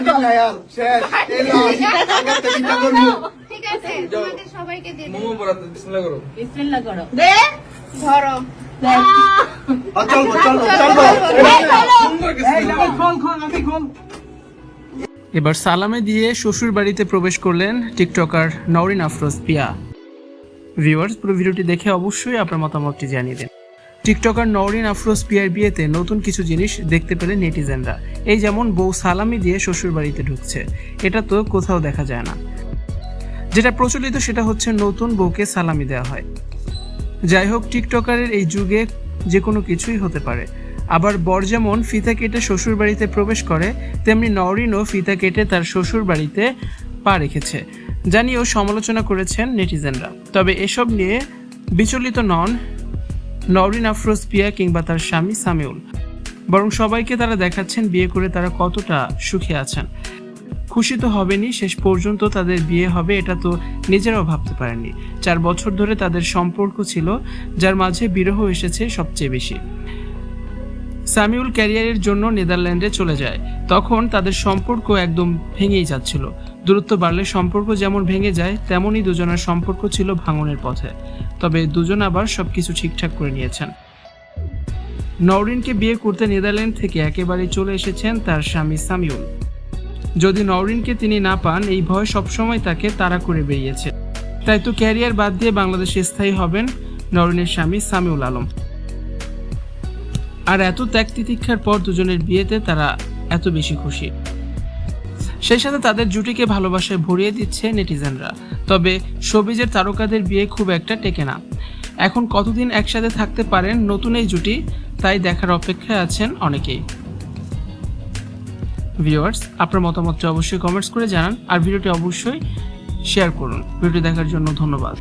না यार শেষ এই ঠিক আছে। তোমাদের সবাইকে দিয়ে বিসমিল্লাহ করো। বিসমিল্লাহ করো। দে ধরো। এবার সালামে দিয়ে শ্বশুর বাড়িতে প্রবেশ করলেন টিকটকার নওরিন আফরোজ পিয়া। ভিউয়ার্স পুরো ভিডিওটি দেখে অবশ্যই আপনার মতামতটি জানিয়ে দিন। টিকটকার নওরিন আফরোজ পিয়ার বিয়েতে নতুন কিছু জিনিস দেখতে পেলে নেটিজেনরা। এই যেমন বউ সালামি দিয়ে শ্বশুর বাড়িতে ঢুকছে, এটা তো কোথাও দেখা যায় না। যেটা প্রচলিত সেটা হচ্ছে নতুন বউকে সালামি দেওয়া হয়। যাই হোক, টিকটকারের এই যুগে যে কোনো কিছুই হতে পারে। আবার বর যেমন ফিতা কেটে শ্বশুর বাড়িতে প্রবেশ করে, তেমনি নওরিনও ফিতা কেটে তার শ্বশুর বাড়িতে পা রেখেছে। জানিয়েও সমালোচনা করেছেন নেটিজেনরা। তবে এসব নিয়ে বিচলিত নন নওরিন আফরোজ পিয়া কিংবা তার স্বামী সামিউল। বরং সবাইকে তারা দেখাচ্ছেন বিয়ে করে তারা কতটা সুখে আছেন। খুশি তো হবেনি শেষ পর্যন্ত তাদের বিয়ে হবে, এটা তো নিজেরাও ভাবতে পারেননি। চার বছর ধরে তাদের সম্পর্ক ছিল, যার মাঝে বিরহ এসেছে সবচেয়ে বেশি। সামিউল ক্যারিয়ারের জন্য নেদারল্যান্ডে চলে যায়, তখন তাদের সম্পর্ক একদম ভেঙেই যাচ্ছিল। দূরত্ব বাড়লে সম্পর্ক যেমন ভেঙে যায়, তেমনই দুজনের সম্পর্ক ছিল ভাঙনের পথে। তবে দুজন আবার সবকিছু ঠিকঠাক করে নিয়েছেন। নওরিনকে বিয়ে করতে নেদারল্যান্ড থেকে একেবারে চলে এসেছেন তার স্বামী সামিউল। যদি নওরিনকে তিনি না পান, এই ভয় সবসময় তাকে তাড়া করে বেরিয়েছে। তাই তো ক্যারিয়ার বাদ দিয়ে বাংলাদেশে স্থায়ী হবেন নরিনের স্বামী সামিউল আলম। আর এত ত্যাগ তিতিক্ষার পর দুজনের বিয়েতে তারা এত বেশি খুশি। সেই সাথে তাদের জুটিকে ভালোবাসায় ভরিয়ে দিচ্ছে নেটিজেনরা। তবে শোবিজের তারকাদের বিয়ে খুব একটা টেকে না। এখন কতদিন একসাথে থাকতে পারেন নতুন এই জুটি, তাই দেখার অপেক্ষায় আছেন অনেকেই। ভিউয়ার্স, আপনার মতামতটি অবশ্যই কমেন্টস করে জানান, আর ভিডিওটি অবশ্যই শেয়ার করুন। ভিডিওটি দেখার জন্য ধন্যবাদ।